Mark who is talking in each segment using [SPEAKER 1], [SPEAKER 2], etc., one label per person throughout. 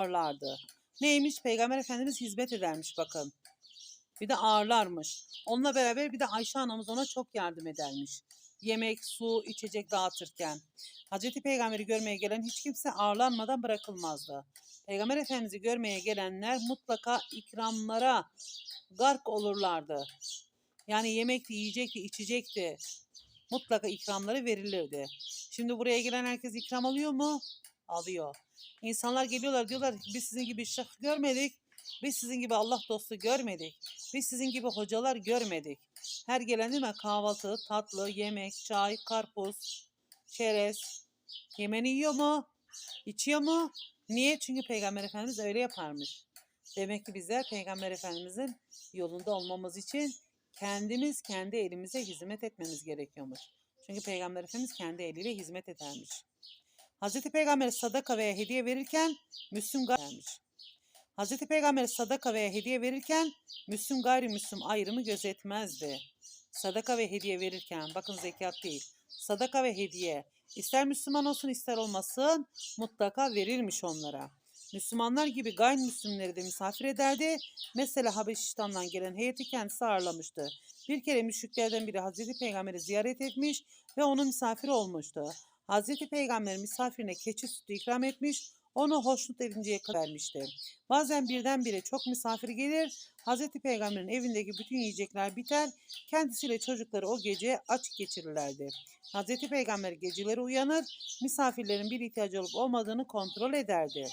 [SPEAKER 1] ağırlardı. Neymiş? Peygamber Efendimiz hizmet edermiş bakın. Bir de ağırlarmış. Onunla beraber bir de Ayşe anamız ona çok yardım edermiş. Yemek, su, içecek dağıtırken. Hazreti Peygamber'i görmeye gelen hiç kimse ağırlanmadan bırakılmazdı. Peygamber Efendimiz'i görmeye gelenler mutlaka ikramlara gark olurlardı. Yani yemekti, yiyecekti, içecekti. Mutlaka ikramları verilirdi. Şimdi buraya gelen herkes ikram alıyor mu? Alıyor. İnsanlar geliyorlar diyorlar biz sizin gibi şık görmedik. Biz sizin gibi Allah dostu görmedik. Biz sizin gibi hocalar görmedik. Her gelen değil mi? Kahvaltı, tatlı, yemek, çay, karpuz, çerez. Yemeni yiyor mu? İçiyor mu? Niye? Çünkü Peygamber Efendimiz öyle yaparmış. Demek ki bizler Peygamber Efendimizin yolunda olmamız için kendimiz kendi elimize hizmet etmemiz gerekiyormuş. Çünkü Peygamber Efendimiz kendi eliyle hizmet edermiş. Hazreti Peygamber sadaka veya hediye verirken Müslüm vermiş. Hazreti Peygamber sadaka veya hediye verirken Müslüm gayrimüslim ayrımı gözetmezdi. Sadaka ve hediye verirken bakın zekat değil. Sadaka ve hediye ister Müslüman olsun ister olmasın mutlaka verilmiş onlara. Müslümanlar gibi gayrimüslimleri de misafir ederdi. Mesela Habeşistan'dan gelen heyeti kendisi ağırlamıştı. Bir kere müşriklerden biri Hazreti Peygamber'i ziyaret etmiş ve onun misafiri olmuştu. Hazreti Peygamber misafirine keçi sütü ikram etmiş, onu hoşnut edinceye kadar vermişti. Bazen birdenbire çok misafir gelir, Hazreti Peygamber'in evindeki bütün yiyecekler biter, kendisiyle çocukları o gece aç geçirirlerdi. Hazreti Peygamber geceleri uyanır, misafirlerin bir ihtiyacı olup olmadığını kontrol ederdi.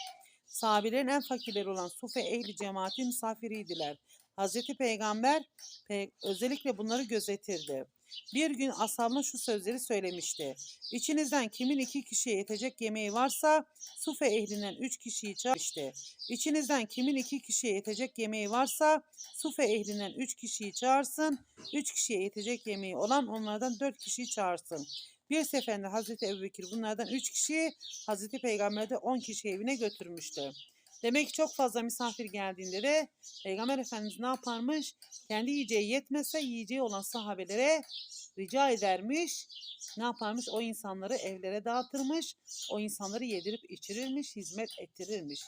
[SPEAKER 1] Sahabelerin en fakirleri olan Sufe ehli cemaati misafiriydiler. Hazreti Peygamber pe- özellikle bunları gözetirdi. Bir gün ashabına şu sözleri söylemişti. İçinizden kimin iki kişiye yetecek yemeği varsa Sufe ehlinden üç kişiyi çağırmıştı. İçinizden kimin iki kişiye yetecek yemeği varsa Sufe ehlinden üç kişiyi çağırsın. Üç kişiye yetecek yemeği olan onlardan dört kişiyi çağırsın. Bir seferinde Hazreti Ebubekir bunlardan üç kişi, Hazreti Peygamber de on kişi evine götürmüştü. Demek ki çok fazla misafir geldiğinde de Peygamber Efendimiz ne yaparmış? Kendi yiyeceği yetmezse yiyeceği olan sahabelere rica edermiş. Ne yaparmış? O insanları evlere dağıtırmış. O insanları yedirip içirirmiş, hizmet ettirirmiş.